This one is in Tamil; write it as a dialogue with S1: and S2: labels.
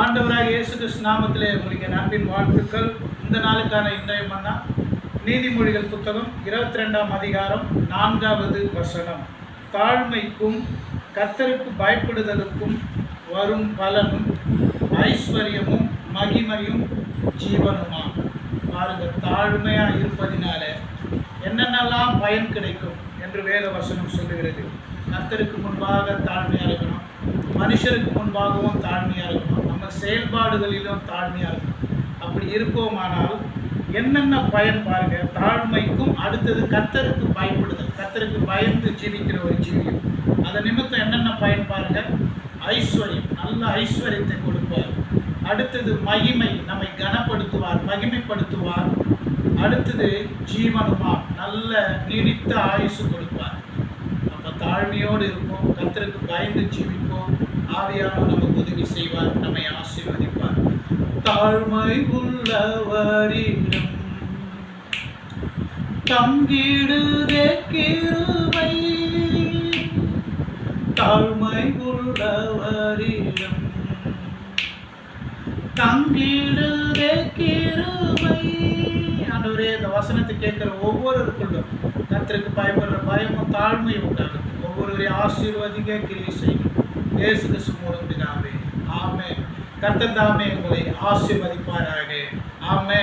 S1: ஆண்டவராக இயேசு கிறிஸ்து நாமத்திலே உங்களுக்கு நண்பின் வாழ்த்துக்கள். இந்த நாளுக்கான இன்றைய மன்னா நீதிமொழிகள் புத்தகம் இருபத்தி ரெண்டாம் அதிகாரம் நான்காவது வசனம். தாழ்மைக்கும் கத்தருக்கு பயப்படுதலுக்கும் வரும் பலனும் ஐஸ்வர்யமும் மகிமையும் ஜீவனுமா பாருங்க தாழ்மையாக இருப்பதினால என்னென்னலாம் பயன் கிடைக்கும் என்று வேத வசனம் சொல்லுகிறது. கத்தருக்கு முன்பாக தாழ்மையாக இருக்கணும். மனுஷருக்கு முன்பாகவும் தாழ்மையாக இருக்கணும். செயல்பாடுகளிலும் தாழ்மையாக இருக்கணும். அப்படி இருப்போமானால் என்னென்ன பயன் பாருங்க தாழ்மைக்கும் அடுத்தது கத்தருக்கு பயப்படுதல். கத்தருக்கு பயந்து ஜீவிக்கிற ஒரு ஜீவியம். அதன் நிமித்தம் என்னென்ன பயன் பாருங்க? ஐஸ்வர்யம் நல்ல ஐஸ்வர்யத்தை கொடுப்பார். அடுத்தது மகிமை நம்மை கனப்படுத்துவார் மகிமைப்படுத்துவார். அடுத்தது ஜீவனுமா நல்ல நீடித்த ஆயுசு கொடுப்பார். நம்ம தாழ்மையோடு இருப்போம் கத்தருக்கு பயந்து ஜீவிப்போம் ஆவியானவர் நமக்கு உதவி செய்வார் நம்மை ஆசீர்வதிப்பார். தாழ்மை உள்ளவரிடம் தங்கிடுதே கிருபை தாழ்மை உள்ளவரிடம் தங்கிடுதே கிருபை ஆண்டவரே இந்த வசனத்தை கேட்கிற ஒவ்வொருவருக்குள்ளும் கத்திற்கு பயப்படுற பயமும் தாழ்மையும் உண்டாகும் ஒவ்வொருவரையும் ஆசீர்வதிங்க கிரியை செய்யும் இயேசு கிறிஸ்து மூலம் பிதாவே. கர்த்தர் தாமே உங்களை ஆசிர்வதிப்பாராக. ஆமே